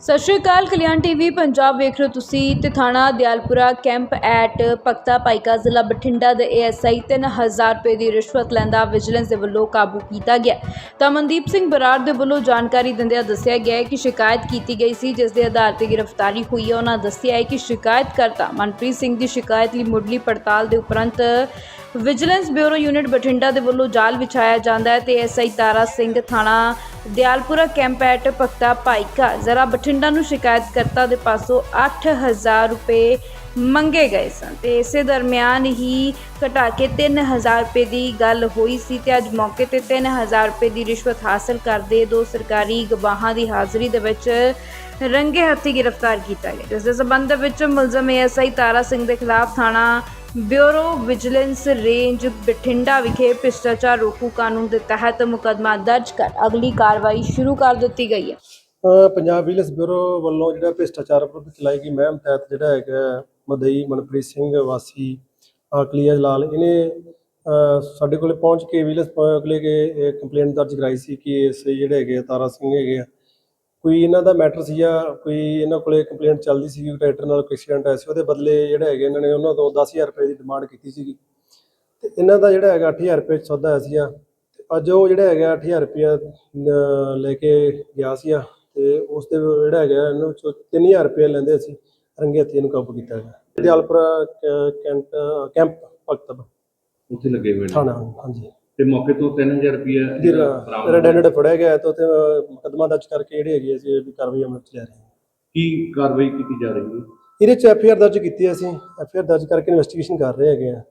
ਸਤਿ ਸ਼੍ਰੀ ਅਕਾਲ, ਕਲਿਆਣ ਟੀਵੀ, ਪੰਜਾਬ ਵੇਖ ਰਹੇ ਹੋ ਤੁਸੀਂ ਤੇ ਥਾਣਾ ਦਿਆਲਪੁਰਾ ਕੈਂਪ ਐਟ ਪਕਤਾ ਪਾਈਕਾ ਜ਼ਿਲ੍ਹਾ ਬਠਿੰਡਾ ਦੇ ਏਐਸਆਈ 3000 ਰੁਪਏ ਦੀ ਰਿਸ਼ਵਤ ਲੈਂਦਾ ਵਿਜੀਲੈਂਸ ਦੇ ਵੱਲੋਂ ਕਾਬੂ ਕੀਤਾ ਗਿਆ। ਤਾਂ ਮਨਦੀਪ ਸਿੰਘ ਬਰਾੜ ਦੇ ਵੱਲੋਂ ਜਾਣਕਾਰੀ ਦਿੰਦਿਆਂ ਦੱਸਿਆ ਗਿਆ ਹੈ ਕਿ ਸ਼ਿਕਾਇਤ ਕੀਤੀ ਗਈ ਸੀ, ਜਿਸ ਦੇ ਆਧਾਰ ਤੇ ਗ੍ਰਿਫਤਾਰੀ ਹੋਈ ਹੈ। ਉਹਨਾਂ ਦੱਸਿਆ ਹੈ ਕਿ ਸ਼ਿਕਾਇਤ ਕਰਤਾ ਮਨਪ੍ਰੀਤ ਸਿੰਘ ਦੀ ਸ਼ਿਕਾਇਤ ਲਈ ਮੁੱਢਲੀ ਪੜਤਾਲ ਦੇ ਉਪਰੰਤ ਵਿਜੀਲੈਂਸ ਬਿਊਰੋ ਯੂਨਿਟ ਬਠਿੰਡਾ ਦੇ ਵੱਲੋਂ ਜਾਲ ਵਿਛਾਇਆ ਜਾਂਦਾ ਹੈ ਤੇ ਐਸਆਈ ਤਾਰਾ ਸਿੰਘ ਥਾਣਾ ਦਿਆਲਪੁਰਾ ਕੈਂਪ ਐਟ ਪਖਤਾ ਭਾਈਕਾ। ਜ਼ਰਾ ਬਠਿੰਡਾ ਨੂੰ ਸ਼ਿਕਾਇਤਕਰਤਾ ਦੇ ਪਾਸੋਂ 8000 ਰੁਪਏ ਮੰਗੇ ਗਏ ਸਨ ਤੇ ਇਸੇ ਦਰਮਿਆਨ ਹੀ ਘਟਾ ਕੇ 3000 ਰੁਪਏ ਦੀ ਗੱਲ ਹੋਈ ਸੀ ਤੇ ਅੱਜ ਮੌਕੇ ਤੇ 3000 ਰੁਪਏ ਦੀ ਰਿਸ਼ਵਤ ਹਾਸਲ ਕਰਦੇ ਦੋ ਸਰਕਾਰੀ ਗਵਾਹਾਂ ਦੀ ਹਾਜ਼ਰੀ ਦੇ ਵਿੱਚ ਰੰਗੇ ਹੱਥੀ ਗ੍ਰਿਫਤਾਰ ਕੀਤਾ ਗਿਆ। ਜਿਸ ਦੇ ਸਬੰਧ ਵਿੱਚ ਮੁਲਜ਼ਮ ਐਸਆਈ ਤਾਰਾ ਸਿੰਘ ਦੇ ਖਿਲਾਫ ਥਾਣਾ ਬਿਊਰੋ ਵਿਜੀਲੈਂਸ ਰੇਂਜ ਬਠਿੰਡਾ ਵਿਖੇ ਭ੍ਰਿਸ਼ਟਾਚਾਰ ਰੋਕੂ ਕਾਨੂੰਨ ਦੇ ਤਹਿਤ ਮੁਕੱਦਮਾ ਦਰਜ ਕਰ ਅਗਲੀ ਕਾਰਵਾਈ ਸ਼ੁਰੂ ਕਰ ਦਿੱਤੀ ਗਈ ਹੈ। ਅ, ਪੰਜਾਬ ਵਿਜੀਲੈਂਸ ਬਿਊਰੋ ਵੱਲੋਂ ਜਿਹੜਾ ਭ੍ਰਿਸ਼ਟਾਚਾਰ ਵਿਰੁੱਧ ਚਲਾਈ ਗਈ ਮਹਿਮ ਤਹਿਤ ਜਿਹੜਾ ਹੈਗਾ ਮਦਈ ਮਨਪ੍ਰੀਤ ਸਿੰਘ ਵਾਸੀ ਆਕਲੀਆ ਜਲਾਲ ਇਹਨੇ ਅ, ਸਾਡੇ ਕੋਲੇ ਪਹੁੰਚ ਕੇ ਵਿਜੀਲੈਂਸ ਕੋਲੇ ਕੇ ਕੰਪਲੇਂਟ ਦਰਜ ਕਰਾਈ ਸੀ ਕਿ ਇਸ ਜਿਹੜੇ ਹੈਗੇ ਆ, ਤਾਰਾ ਸਿੰਘ ਹੈਗੇ ਆ ਕੋਈ ਇਹਨਾਂ ਦਾ ਮੈਟਰ ਸੀ ਜਾਂ ਕੋਈ ਇਹਨਾਂ ਕੋਲੇ ਕੰਪਲੇਂਟ ਚੱਲਦੀ ਸੀ ਕਿ ਟਰੈਕਟਰ ਨਾਲ ਕੋਈ ਐਕਸੀਡੈਂਟ ਹੋਇਆ ਸੀ ਉਹਦੇ ਬਦਲੇ ਜਿਹੜਾ ਹੈਗੇ ਇਹਨਾਂ ਨੇ ਉਹਨਾਂ ਤੋਂ 10000 ਰੁਪਏ ਦੀ ਡਿਮਾਂਡ ਕੀਤੀ ਸੀਗੀ। ਤੇ ਇਹਨਾਂ ਦਾ ਜਿਹੜਾ ਹੈਗਾ 8000 ਰੁਪਏ 'ਚ ਸੌਦਾ ਹੋਇਆ ਸੀਗਾ। ਤੇ ਅੱਜ ਉਹ ਜਿਹੜਾ ਹੈਗਾ 8000 ਰੁਪਇਆ ਅਹ, ਲੈ ਕੇ ਗਿਆ ਸੀਗਾ। ਤੇ ਉਸ ਦੇ ਜਿਹੜਾ ਹੈਗਾ ਇਹਨੂੰ ਚੋਂ 3000 ਰੁਪਏ ਲੈਂਦੇ ਅਸੀਂ ਰੰਗੇ ਹੱਥੀਂ ਇਹਨੂੰ ਕਾਬੂ ਕੀਤਾ ਗਿਆ। ਦਿਆਲਪੁਰਾ ਕੈਂਪ ਭਗਤ ਉੱਥੇ ਲੱਗੇ ਹੋਏ ਨੇ। ਥਾਣਾ ਹਾਂਜੀ। ਤੇ ਮੌਕੇ ਤੋਂ 3000 ਰੁਪਏ ਫਿਰ ਰੈਡੈਂਡ ਫੜਿਆ ਗਿਆ ਤਾਂ ਉੱਥੇ ਮੁਕੱਦਮਾ ਦਰਜ ਕਰਕੇ ਜਿਹੜੇ ਹੈਗੇ ਅਸੀਂ ਇਹਦੀ ਕਾਰਵਾਈ ਅਮਲ ਚ ਲੈ ਰਹੇ ਹਾਂ ਕੀ ਕਾਰਵਾਈ ਕੀਤੀ ਜਾ ਰਹੀ ਹੈ? ਇਹਦੇ ਚ ਐਫ ਆਰ ਦਰਜ ਕੀਤੀ ਹੈ ਅਸੀਂ। ਐਫ ਆਰ ਦਰਜ ਕਰਕੇ ਇਨਵੈਸਟੀਗੇਸ਼ਨ ਕਰ ਰਹੇ ਹੈਗੇ ਆ।